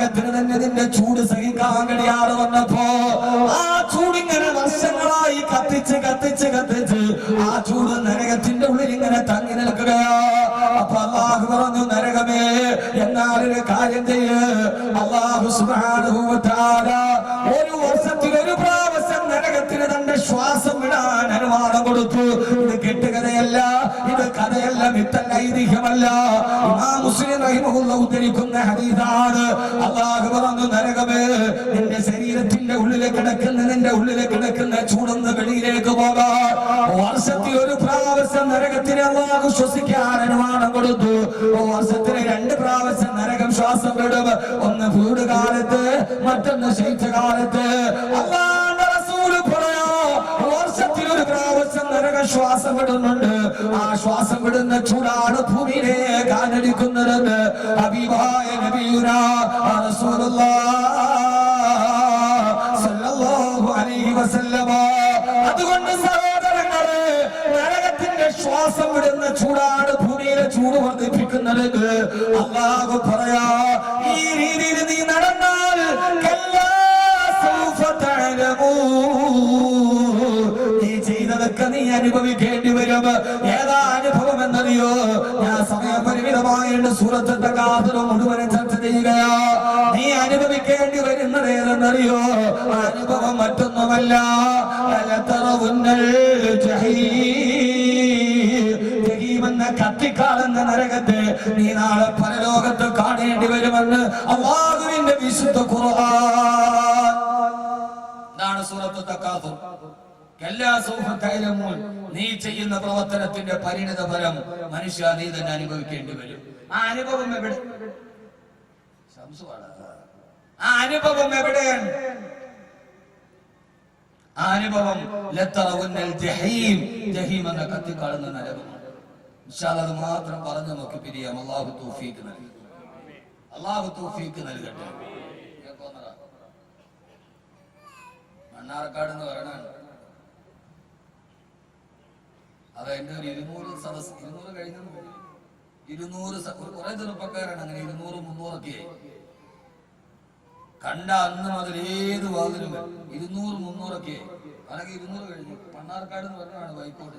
നരകത്തിന് തന്നെ നിന്റെ ചൂട് സഹിക്കാൻ കഴിയാതെ വന്നപ്പോ ആ ചൂടിങ്ങനെ വർഷങ്ങളായി കത്തിച്ച് കത്തിച്ച് കത്തിച്ച് കഥയല്ല മിത്തല്ല ഐതിഹ്യമല്ല. മുസ്ലിം റഹിമുള്ള ഉദ്ധരിക്കുന്ന ഹദീസാണ്. അള്ളാഹു പറഞ്ഞു നരകമേ നിന്റെ ശരീരത്തിന്റെ ഉള്ളിലെ കിടക്കുന്ന നിന്റെ ഉള്ളിലെ കിടക്കുന്ന ചൂടൊന്ന് വെളിയിലേക്ക് പോകാം. വർഷത്തിൽ ഒരു പ്രാവശ്യം നരകത്തിന് അള്ളാഹു ശ്വസിക്കാൻ അനുമാനം കൊടുത്തു. വർഷത്തിന് രണ്ട് പ്രാവശ്യം നരകം ശ്വാസം വിടും. ഒന്ന് വീട് കാലത്ത് മറ്റൊന്ന് ശൈത്യകാലത്ത്. അള്ളാന്റെ ശ്വാസം വിടുന്നുണ്ട് ആ ശ്വാസം വിടുന്ന ചൂടാണ് ഭൂമിയിലെ കാനടിക്കുന്നതെന്ന് അലൈഹി വസല്ലമ. അതുകൊണ്ട് സഹോദരങ്ങളെ നരകത്തിന്റെ ശ്വാസം വിടുന്ന ചൂടാണ് ഭൂമിയിലെ ചൂട് വർദ്ധിപ്പിക്കുന്നത് അള്ളാഹു പറയാ. ഈ രീതിയിൽ നീ അനുഭവിക്കേണ്ടി വരും. ഏതാ അനുഭവം എന്നറിയോ ഞാൻ സമയപരിമിതമായിട്ട് സൂറത്തിന്റെ കാതലും മുഴുവൻ ചർച്ച ചെയ്യുകയാ. നീ അനുഭവിക്കേണ്ടി വരുന്നത് ഏതെന്നറിയോ? അനുഭവം മറ്റൊന്നുമല്ല. ജഹീമെന്ന കത്തിക്കാളുന്ന നരകത്തെ നീ നാളെ പരലോകത്ത് കാണേണ്ടി വരുമെന്ന് അള്ളാഹുവിന്റെ വിശുദ്ധ ഇതാണ് സൂറത്ത് തക്കാസുർ എല്ലാ സൗഹൃദവും നീ ചെയ്യുന്ന പ്രവർത്തനത്തിന്റെ പരിണിത ഫലം മനുഷ്യ നീ തന്നെ അനുഭവിക്കേണ്ടി വരും. ആ അനുഭവം എവിടെ. ആ അനുഭവം എവിടെ? ആ അനുഭവം എന്ന കത്തിക്കാളുന്ന നരകമാണ്. അത് മാത്രം പറഞ്ഞു നോക്കി പിരിയാം. അള്ളാഹു തൂഫീക്ക് നൽകി അള്ളാഹു തൗഫീഖ് നൽകട്ടെ. മണ്ണാർക്കാട് എന്ന് പറയണ അത് എന്റെ ഒരു ഇരുന്നൂറ് സദസ് ഇരുന്നൂറ് കഴിഞ്ഞു ഇരുന്നൂറ് കുറെ ചെറുപ്പക്കാരാണ് അങ്ങനെ ഇരുന്നൂറ് മുന്നൂറൊക്കെ. കണ്ട അന്ന് മുതൽ ഏത് വാതിലും. ഇരുന്നൂറ് മുന്നൂറൊക്കെ. അതൊക്കെ ഇരുന്നൂറ് കഴിഞ്ഞു. പണ്ണാർക്കാട് എന്ന് പറഞ്ഞാണ് വൈക്കോട്ട്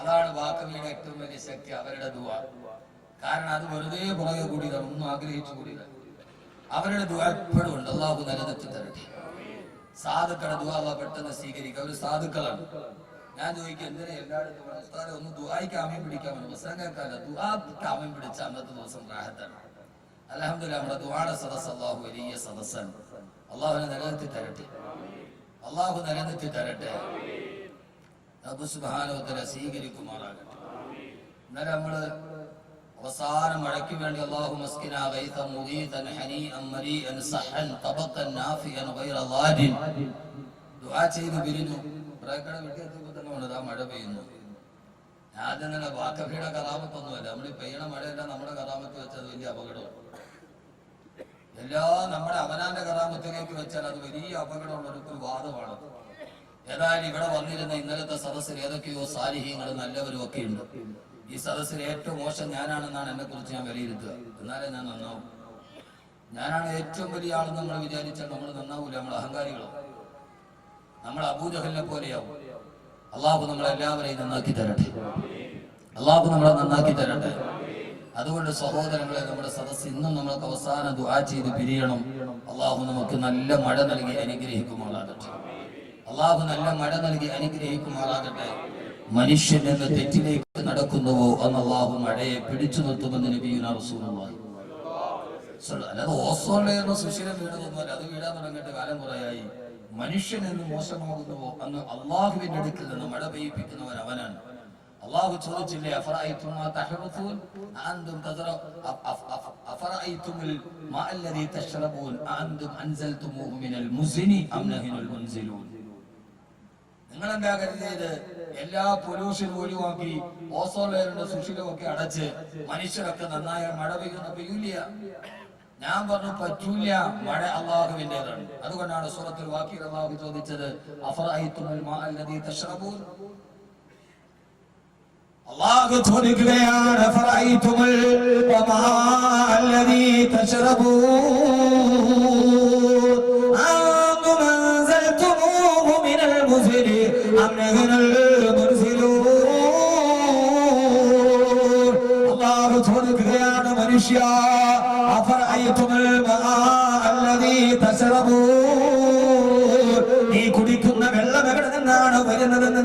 അതാണ് വാക്കവിയുടെ ഏറ്റവും വലിയ ശക്തി അവരുടെ ദുവ. കാരണം അത് വെറുതെ പുറകെ കൂടിയതാണ്. ഒന്നും ആഗ്രഹിച്ചു കൂടിയതാണ് അവരുടെ ദുവ എപ്പോഴും ഉണ്ട്. അള്ളാഹു നിലനിർത്തി തരട്ടെ. സാധുക്കളുടെ ദുവ പെട്ടെന്ന് സ്വീകരിക്കുക അവർ സാധുക്കളാണ്. ഞാൻ ചോദിക്കും എന്തിനാ എല്ലായിടത്തും ഉസ്താദെ ഒന്ന് ദുഹായിക്ക് ആമയും പിടിക്കാൻ പറ്റും പുസ്തകം കേൾക്കാല്ല ദുഹാക്ക് ആമയും പിടിച്ച അന്നത്തെ ദിവസം റാഹത്താണ്. അലഹമില്ല നമ്മുടെ ദുഹാടെ സദസ് അള്ളാഹു വലിയ സദസ്സാണ് അള്ളാഹുവിനെ നിലനിർത്തി തരട്ടെ. അള്ളാഹു നിലനിർത്തി തരട്ടെ. തആല സ്വീകരിക്കുമാറാകട്ടെ. ഇന്നലെ നമ്മൾ അവസാന മഴയ്ക്ക് വേണ്ടി അള്ളാഹു മസ്കിന ഗൈതൻ മുഗീതൻ ഹനീഅൻ മരീഅൻ സഹൻ തബത്തൻ നാഫിയൻ ഗൈറ ളാദിൻ ദുആ ചെയ്തു പിരിഞ്ഞു. പ്രേക്കട വീട്ടിലെത്തിയപ്പോൾ തന്നെ ഉണ്ട്, ആ മഴ പെയ്യുന്നു. ആദ്യം തന്നെ വാക്കഫിയുടെ കഥാപത്തൊന്നുമല്ല നമ്മൾ ഈ പെയ്യണ മഴയെല്ലാം നമ്മുടെ കറാമത്ത് വെച്ചത് വലിയ അപകടമാണ്. എല്ലാ നമ്മുടെ അവനാന്റെ കഥാപത്തിലേക്ക് വെച്ചാൽ അത് വലിയ അപകടമുള്ള ഒരു വാദമാണ്. ഏതായാലും ഇവിടെ വന്നിരുന്ന ഇന്നലത്തെ സദസ്സിൽ ഏതൊക്കെയോ സാലിഹ്യങ്ങളും നല്ലവരും ഒക്കെ ഉണ്ട് ഈ സദസ്സിൽ ഏറ്റവും മോശം ഞാനാണെന്നാണ് എന്നെ കുറിച്ച് ഞാൻ വിലയിരുത്തുക. എന്നാലേ ഞാൻ നന്നാവും. ഞാനാണ് ഏറ്റവും വലിയ ആളെന്ന് നമ്മൾ വിചാരിച്ചാൽ നമ്മൾ നന്നാവൂല. നമ്മൾ അഹങ്കാരികളോ നമ്മൾ അബൂജഹലിനെ പോലെയാവും. അള്ളാഹു നമ്മളെല്ലാവരെയും നന്നാക്കി തരട്ടെ. അള്ളാഹു നമ്മളെ നന്നാക്കി തരട്ടെ. അതുകൊണ്ട് സഹോദരങ്ങളെ നമ്മുടെ സദസ്സ് ഇന്നും നമ്മൾക്ക് അവസാന ദുആ ചെയ്ത് പിരിയണം. അള്ളാഹു നമുക്ക് നല്ല മഴ നൽകി അനുഗ്രഹിക്കുമാറാകട്ടെ. അള്ളാഹു നല്ല മഴ നൽകി അനുഗ്രഹിക്കുമാറാകട്ടെ. മനുഷ്യൻ എന്ന തെറ്റിലേക്ക് നടക്കുന്നുവോ അന്ന് അള്ളാഹു മഴയെ പിടിച്ചു നിർത്തുമെന്ന് നബിയുന റസൂലുള്ളാഹി. അല്ലാതെ ഓസോൺ ലെയറിന് സുശീലം വീണതൊന്നുമല്ല അത് വീടാൻ തുടങ്ങിയിട്ട് കാലം കുറയായി. മനുഷ്യൻ എന്ന് മോശമാകുന്നുവോ അന്ന് അള്ളാഹുവിന്റെ അടുക്കൽ നിന്ന് മഴ പെയ്യിപ്പിക്കുന്നവൻ അവനാണ്. അള്ളാഹു ചോദിച്ചില്ലേ നിങ്ങൾ എന്താ കരുതിയത്? എല്ലാ പൊല്യൂഷനും ഒഴിവാക്കി ഓസോളയറിന്റെ സുഷിരമൊക്കെ അടച്ച് മനുഷ്യരൊക്കെ നന്നായ മഴ പെയ്യുന്ന പെയ്യൂല ഞാൻ പറഞ്ഞു പറ്റൂല മഴ അള്ളാഹുവിന്റെതാണ്. അതുകൊണ്ടാണ് സൂറത്തിൽ വാക്കി അള്ളാഹു ചോദിച്ചത് അല്ലദീ അള്ളാഹു ചോദിക്കുകയാണ് ഫറഅയ്തുമുൽ വമാഅല്ലദീ തശ്റബൂൻ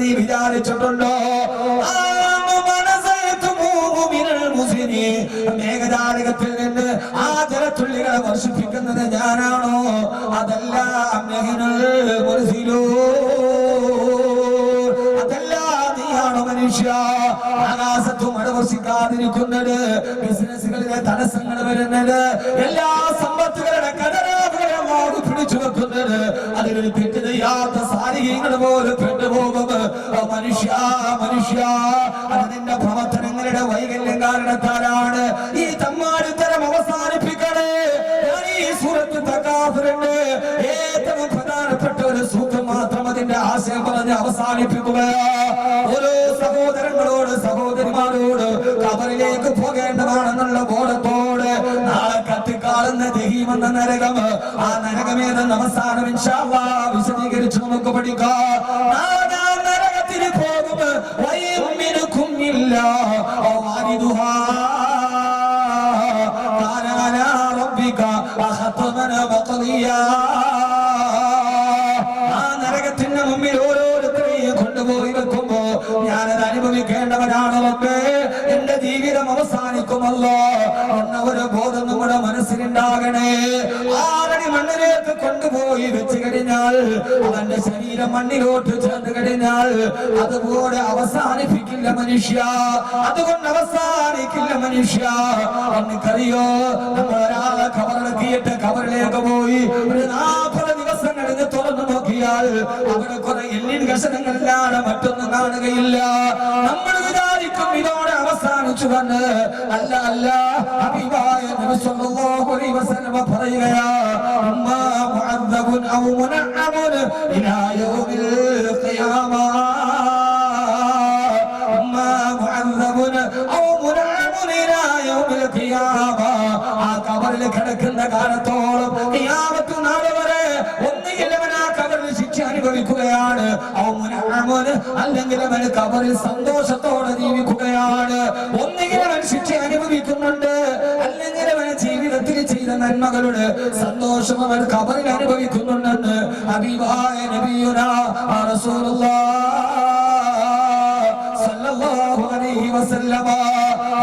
നീ വിചാരിച്ചിട്ടുണ്ടോ. മേഘജാലകത്തിൽ നിന്ന് ആ ജലത്തുള്ളികളെ വർഷിപ്പിക്കുന്നത് ഞാനാണോ അതല്ല. അതല്ല നീയാണോ മനുഷ്യ ആകാശത്തും മഴ വർഷിക്കാതിരിക്കുന്നത് ബിസിനസ്സുകളിലെ തടസ്സങ്ങൾ വരുന്നത് എല്ലാ സമ്പത്തുകളുടെ കടലാവുകളെ പിടിച്ചു വെക്കുന്നത് അതിലൊരു തെറ്റ് ചെയ്യാത്ത സാരികങ്ങൾ പോലും പെട്ടുപോകും മനുഷ്യ മനുഷ്യ അത് പ്രവർത്തനങ്ങളുടെ വൈകല്യം കാരണത്താലാണ് ഈ തമ്മാടിത്തരം അവസാനിപ്പിക്കണേ. ഞാൻ ഈ സൂറത്ത് തക്കാഫുരണ്ട് ഏറ്റവും പ്രധാനപ്പെട്ട ഒരു സൂത്രം മാത്രം അതിന്റെ ആശയം പറഞ്ഞ് അവസാനിപ്പിക്കുക. ഓരോ സഹോദരങ്ങളോട് സഹോദരിമാരോട് കബറിലേക്ക് പോകേണ്ടതാണെന്നുള്ള ബോധത്തോട് നാളെ ജഹീം എന്ന നരകം. ആ നരകമേതെന്ന് അവസാനം വിശദീകരിച്ച് നമുക്ക് പഠിക്കാം. നരകത്തിന് പോകും. വൈമിനുക്കുമില്ല ആ നരകത്തിന്റെ മുമ്പിൽ ഓരോരുത്തരെയും കൊണ്ടുപോയി വെക്കുമ്പോ ഞാനത് അനുഭവിക്കേണ്ടവനാണ് എന്റെ ജീവിതം അവസാനിക്കുമല്ലോ. എന്ന ഒരു ബോധം മനസ്സിലുണ്ടാകണേ ആറടി മണ്ണിലേക്ക് കൊണ്ടുപോയി വെച്ച് കഴിഞ്ഞാൽ അവന്റെ ശരീരം മണ്ണിലോട്ട് ചേർന്ന് കഴിഞ്ഞാൽ അതുപോലെ അവസാനിപ്പിക്കില്ല മനുഷ്യ. അതുകൊണ്ട് അവസാനിക്കില്ല മനുഷ്യ. എനിക്കറിയോ നമ്മൾ ഒരാളെ കവറിളക്കിയിട്ട് കവറിലേക്ക് പോയി ഒരു നാൽപ്പത് ദിവസം കഴിഞ്ഞ് തുറന്നു നോക്കിയാൽ അവിടെ കുറെ എല്ലിൻ കഷണങ്ങളിലാണ് മറ്റൊന്നും കാണുകയില്ല. നമ്മൾ വിചാരിക്കും ഇതോടെ അവസാനിച്ചു വന്ന് അല്ല അല്ല അഭിവായ നബി സല്ലല്ലാഹു അലൈഹി വസല്ലമ പറയുകയാ അമ്മാ മുഅദ്ദബുൻ ഔ മുനഅമുൻ ഇലാ യൗമിൽ ഖിയാമ. അമ്മാ മുഅദ്ദബുൻ ഔ മുനഅമുൻ ഇലാ ഖിയാമ. ആ കബറിൽ കിടക്കുന്ന കാലത്തോളം മുനഅമുൻ അല്ലെങ്കിൽ അവൻ കബറിൽ സന്തോഷത്തോടെ ജീവിക്കുകയാണ്. ഒന്നുകിൽ അവൻ ശിക്ഷ അനുഭവിക്കുന്നുണ്ട്. അല്ലെങ്കിൽ അവൻ ജീവിതത്തിൽ ചെയ്ത നന്മകളുടെ സന്തോഷം അവൻ കബറിൽ അനുഭവിക്കുന്നുണ്ടെന്ന് വസല്ലമ.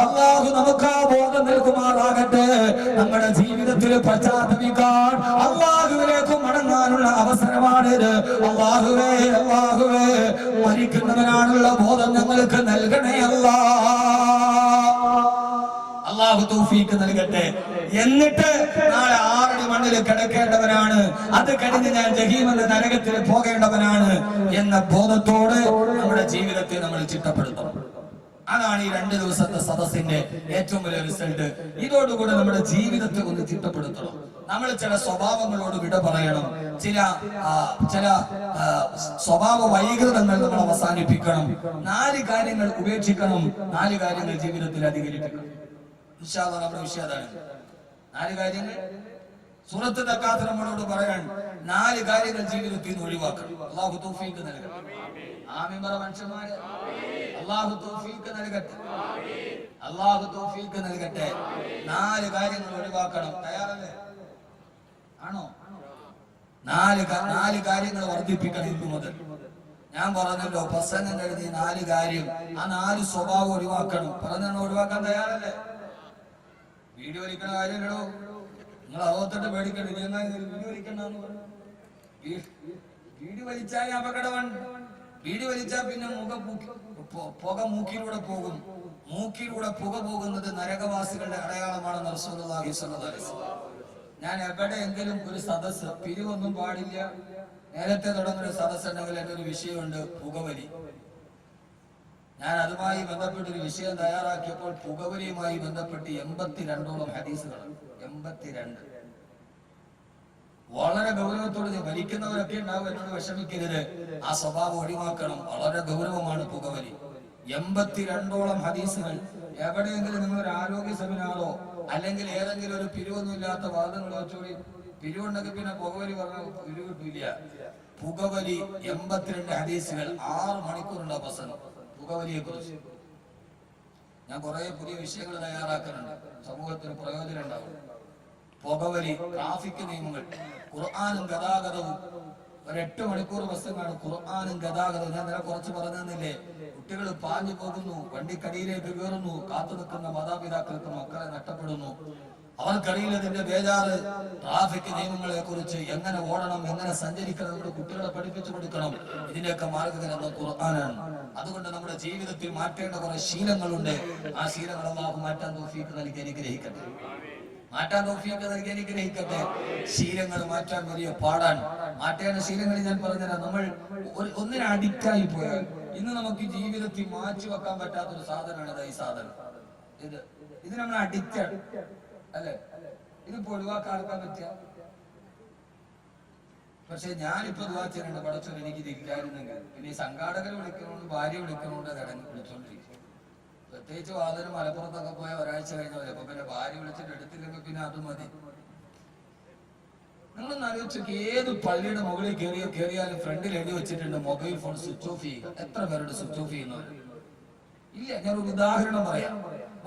അല്ലാഹു നമുക്ക് ആ ബോധം നൽകുമാറാകട്ടെ. നമ്മുടെ ജീവിതത്തിൽ പശ്ചാത്തപിക്കാൻ മരിക്കുന്നവനാണുള്ള ബോധം ഞങ്ങൾക്ക് നൽകണേ അല്ല. അള്ളാഹു തൗഫീക്ക് നൽകട്ടെ. എന്നിട്ട് നാളെ ആറടി മണ്ണിൽ കിടക്കേണ്ടവനാണ്. അത് കഴിഞ്ഞ് ഞാൻ ജഹീം എന്ന നരകത്തിൽ പോകേണ്ടവനാണ് എന്ന ബോധത്തോട് നമ്മുടെ ജീവിതത്തെ നമ്മൾ ചിട്ടപ്പെടുത്തണം അതാണ് ഈ രണ്ട് ദിവസത്തെ സദസ്സിന്റെ ഏറ്റവും വലിയ റിസൾട്ട് ഇതോടുകൂടെ നമ്മുടെ ജീവിതത്തെ ഒന്ന് ചിട്ടപ്പെടുത്തണം. നമ്മൾ ചില സ്വഭാവങ്ങളോട് വിട പറയണം. ചില ചില സ്വഭാവ വൈകൃതങ്ങൾ നമ്മൾ അവസാനിപ്പിക്കണം. നാല് കാര്യങ്ങൾ ഉപേക്ഷിക്കണം. നാല് കാര്യങ്ങൾ ജീവിതത്തിൽ അധികരിപ്പിക്കണം. നമ്മുടെ വിഷയം അതാണ്. നാല് കാര്യങ്ങൾ. സൂറത്ത് തക്കാത്ത നമ്മളോട് പറയാൻ നാല് കാര്യങ്ങൾ ജീവിതത്തിൽ നിന്ന് ഒഴിവാക്കണം. അള്ളാഹു തോഫീക്ക് നൽകട്ടെ. ആമീൻ പറ മനുഷ്യന്മാര്. അള്ളാഹു തോഫീക്ക് നൽകട്ടെ. അള്ളാഹു തോഫീക്ക് നൽകട്ടെ. നാല് കാര്യങ്ങൾ ഒഴിവാക്കണം. തയ്യാറല്ലേ? ആണോ? നാല് നാല് കാര്യങ്ങൾ വർദ്ധിപ്പിക്കണം ഇന്നു മുതൽ. ഞാൻ പറഞ്ഞല്ലോ പ്രസംഗം എഴുതി നാല് കാര്യം ആ നാല് സ്വഭാവം ഒഴിവാക്കണം. പറഞ്ഞ ഒഴിവാക്കാൻ തയ്യാറല്ലേ? വീഡിയോ വലിക്കണ കാര്യമല്ലോ നിങ്ങൾ അകത്തോട്ട് പേടിക്കണ്ട ഇത് വലിക്കണ്ടെന്ന് പറഞ്ഞു. വീട് വലിച്ചാൽ അപകടമാണ് വീട് വലിച്ചാൽ പിന്നെ മുഖ പുക മൂക്കിലൂടെ പോകും. മൂക്കിലൂടെ പുക പോകുന്നത് നരകവാസികളുടെ അടയാളമാണെന്ന് റസൂലുള്ളാഹി ഞാൻ. ഞാൻ എവിടെയെങ്കിലും ഒരു സദസ് പിരിവൊന്നും പാടില്ല. നേരത്തെ തുടങ്ങുന്ന ഒരു സദസ്സ് ഉണ്ടെങ്കിൽ ഒരു വിഷയമുണ്ട് പുകവലി. ഞാൻ അതുമായി ബന്ധപ്പെട്ട് ഒരു വിഷയം തയ്യാറാക്കിയപ്പോൾ പുകവലിയുമായി ബന്ധപ്പെട്ട് എൺപത്തിരണ്ടോളം ഹദീസുകൾ. എൺപത്തിരണ്ട്. വളരെ ഗൗരവത്തോട് വലിക്കുന്നവരൊക്കെ ഉണ്ടാവും എന്നോട് വിഷമിക്കരുത്. ആ സ്വഭാവം ഒഴിവാക്കണം. വളരെ ഗൗരവമാണ് പുകവലി. എൺപത്തിരണ്ടോളം ഹദീസുകൾ. എവിടെയെങ്കിലും നിങ്ങൾ ഒരു ആരോഗ്യ സെമിനാറോ അല്ലെങ്കിൽ ഏതെങ്കിലും ഒരു പിരിവൊന്നുമില്ലാത്ത വാദങ്ങളോ ചോദി പിരിവുണ്ടെങ്കിൽ പിന്നെ പുകവലി പറഞ്ഞ പിരിവ് കിട്ടില്ല. പുകവലി എൺപത്തിരണ്ട് ഹദീസുകൾ ആറ് മണിക്കൂറുണ്ടാവും പ്രസംഗം. പുകവലിയെ കുറിച്ച് ഞാൻ കുറെ പുതിയ വിഷയങ്ങൾ തയ്യാറാക്കുന്നുണ്ട് സമൂഹത്തിന് പ്രയോജനം ഉണ്ടാവും. പുകവലി ട്രാഫിക് നിയമങ്ങൾ ഖുർആാനും ഗതാഗതവും. ഒരു എട്ട് മണിക്കൂർ ബസ്സുകളാണ് ഖുർആാനും ഗതാഗതവും. ഞാൻ നേരെ കുറച്ച് പറഞ്ഞു കുട്ടികൾ പാഞ്ഞു പോകുന്നു വണ്ടിക്കടിയിലേക്ക് കയറുന്നു കാത്തു നിൽക്കുന്ന മാതാപിതാക്കൾക്ക് മക്കളെ നഷ്ടപ്പെടുന്നു. അവർക്കറിയുന്നതിന്റെ ബേജാറ്. ട്രാഫിക് നിയമങ്ങളെ കുറിച്ച് എങ്ങനെ ഓടണം എങ്ങനെ സഞ്ചരിക്കണം കുട്ടികളെ പഠിപ്പിച്ചു കൊടുക്കണം. ഇതിന്റെയൊക്കെ മാർഗഗ്രന്ഥം ഖുർആനാണ്. അതുകൊണ്ട് നമ്മുടെ ജീവിതത്തിൽ മാറ്റേണ്ട കുറെ ശീലങ്ങളുണ്ട്. ആ ശീലങ്ങൾ അള്ളാഹു മാറ്റാൻ തോഫീക്ക് നൽകി അനുഗ്രഹിക്കട്ടെ. മാറ്റാൻ തോഫിയൊക്കെ നൽകി അനുഗ്രഹിക്കട്ടെ. ശീലങ്ങൾ മാറ്റാൻ വലിയ പാടാണ്. മാറ്റേണ്ട ശീലങ്ങൾ ഞാൻ പറഞ്ഞുതരാം. നമ്മൾ ഒന്നിന് അഡിക്റ്റായി പോയാൽ ഇന്ന് നമുക്ക് ജീവിതത്തിൽ മാറ്റി വെക്കാൻ പറ്റാത്ത ഒരു സാധനമാണ് ഈ സാധനം. ഇത് ഇത് നമ്മൾ അഡിക്റ്റാണ് അല്ലെ? ഇതിപ്പോ ഒഴിവാക്കാൻ പറ്റിയ പക്ഷെ ഞാനിപ്പോ ദുവാ ചെയ്യുന്നുണ്ട്. പടച്ചു എനിക്ക് ഇതില്ലായിരുന്നെങ്കിൽ പിന്നെ ഈ സംഘാടകരെ വിളിക്കണോണ്ട് ഭാര്യ വിളിക്കണോണ്ട് കടന്ന് വിളിച്ചോണ്ടിരിക്കും പ്രത്യേകിച്ച് വാതിന് മലപ്പുറത്തൊക്കെ പോയ ഒരാഴ്ച കഴിഞ്ഞ. അപ്പൊ പിന്നെ ഭാര്യ വിളിച്ചിട്ട് എടുത്തില്ലെങ്കിൽ പിന്നെ അത് മതി. നിങ്ങളൊന്ന് ആലോചിച്ചു ഏത് പള്ളിയുടെ മുകളിൽ കയറിയോ കയറിയാലും ഫ്രണ്ടിൽ എഴുതി വെച്ചിട്ടുണ്ട് മൊബൈൽ ഫോൺ സ്വിച്ച് ഓഫ് ചെയ്യുക. എത്ര പേരുടെ സ്വിച്ച് ഓഫ് ചെയ്യുന്നവർ ഇല്ല ഞാൻ ഒരു ഉദാഹരണം പറയാം.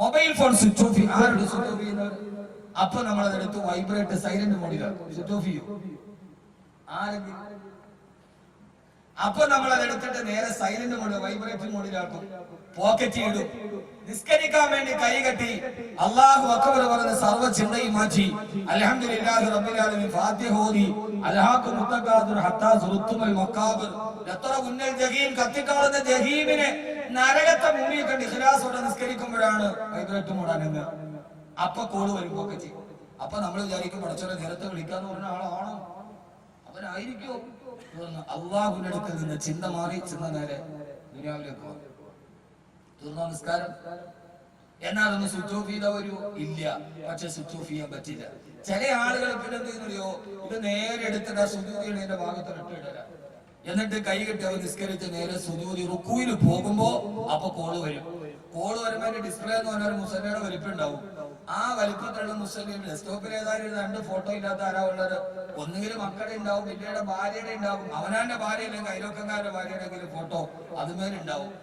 മൊബൈൽ ഫോൺ സ്വിച്ച് ഓഫ് ആരുടെ സ്വിച്ച് ഓഫ് ചെയ്യുന്നവർ അപ്പൊ നമ്മൾ അതെടുത്ത് വൈബ്രേറ്റ് സൈലന്റ് മോഡിലാണ്. സ്വിച്ച് ഓഫ് ചെയ്യും. ആരെങ്കിലും? അപ്പൊ നമ്മൾ അതെടുത്തിട്ട് നേരെ സൈലന്റ് മോഡ് വൈബ്രേറ്റ് മോഡിലാക്കും പോക്കറ്റ് ഇടും. നിസ്കരിക്കാൻ വേണ്ടി കൈ കെട്ടി അള്ളാഹു അക്ബർ പറഞ്ഞ സർവ ചിന്തയും മാറ്റി. അൽഹംദുലില്ലാഹി റബ്ബിൽ ആലമീൻ ഫാത്തിഹ ഓതി. ഹത്താ ജഹീം നരകത്തെ വൈബ്രേറ്റ് അപ്പൊ കോൾ വരും അപ്പൊ നമ്മൾ വിചാരിക്കും പടച്ചോനെ നേരത്തെ വിളിക്കാന്ന് പറഞ്ഞ ആളാണോ? അവനായിരിക്കോ അള്ളാഹുവിന്റെ അടുക്കൽ നിന്ന് ചിന്ത മാറി ചിന്ത നേരെ ദുനിയാവിലേക്ക് പോകും തീർന്നോ നിസ്കാരം? എന്നാൽ ഒന്ന് സ്വിച്ച് ഓഫ് ചെയ്ത ഒരു ഇല്ല. പക്ഷെ സ്വിച്ച് ഓഫ് ചെയ്യാൻ പറ്റില്ല. ചില ആളുകൾ പിന്നെ എന്ത് ഇത് നേരെ എടുത്തിട്ട് സുജൂതിയുടെ ഭാഗത്ത് ഇട്ടിടല എന്നിട്ട് കൈ കെട്ടി അവർ നിസ്കരിച്ച് നേരെ സുജൂതി റുക്കുവിൽ പോകുമ്പോ അപ്പൊ കോൾ വരും. കോൾ വരുമ്പോ ഡിസ്പ്ലേ എന്ന് പറഞ്ഞാൽ ഒരു മുസല്ലയുടെ വലിപ്പം ഉണ്ടാവും. ആ വലിപ്പത്തിലുള്ള മുസ്ലിം ഡെസ്ക്ടോപ്പിൽ ഏതായാലും രണ്ട് ഫോട്ടോ ഇല്ലാത്ത ആരാ ഉള്ളത്? ഒന്നുകിൽ മക്കളുടെ ഉണ്ടാവും പിന്നീട് ഭാര്യയുടെ ഉണ്ടാവും. അവനാന്റെ ഭാര്യ അല്ലെങ്കിൽ അയലോക്കങ്കാരുടെ ഭാര്യയുടെ ഫോട്ടോ അതുമേലുണ്ടാവും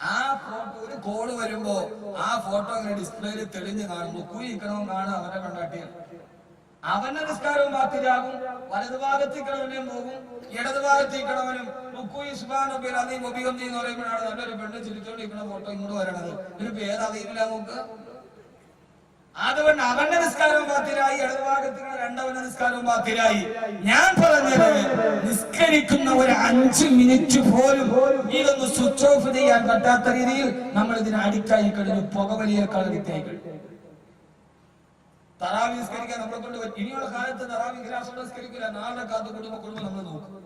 ആ ഫോട്ടോ ഒരു കോൾ വരുമ്പോ ആ ഫോട്ടോ ഇങ്ങനെ ഡിസ്പ്ലേയിൽ തെളിഞ്ഞു കാണുമ്പോ കുയിക്കണവും കാണും അവരെ കണ്ടാട്ടിയ അവന്റെ നിസ്കാരവും ബാത്തിലാകും വലതു ഭാഗത്തേക്കണവനും പോകും. ഇടതു ഭാഗത്തേക്കണവനും എന്ന് പറയുമ്പോഴാണ് നല്ലൊരു പെണ്ണ് ചിരിച്ചോണ്ടിരിക്കുന്ന ഫോട്ടോ ഇങ്ങോട്ട് വരണത്. ഒരു പേര് അറിയില്ല നമുക്ക്. അതുകൊണ്ട് അവന്റെ നിസ്കാരവും ബാധ്യരായി ഇടതുഭാഗത്തിന് രണ്ടവന്റെ നിസ്കാരവും ബാധ്യരായി. ഞാൻ പറഞ്ഞത് നിസ്കരിക്കുന്ന ഒരു അഞ്ച് മിനിറ്റ് പോലും ഇതൊന്ന് സ്വിച്ച് ഓഫ് ചെയ്യാൻ പറ്റാത്ത രീതിയിൽ നമ്മൾ ഇതിന് അടിക്കായി കഴിഞ്ഞു പുകവലിയേക്കാൾ അഡിക്റ്റായി കഴിഞ്ഞു തറാവി നിസ്കരിക്കാൻ നമ്മളെ കൊണ്ട് ഇനിയുള്ള കാലത്ത് തറാവി നിസ്കരിക്കില്ല. നാളെ കാത്തു കുടുംബ കുടുംബം നമ്മൾ നോക്കും.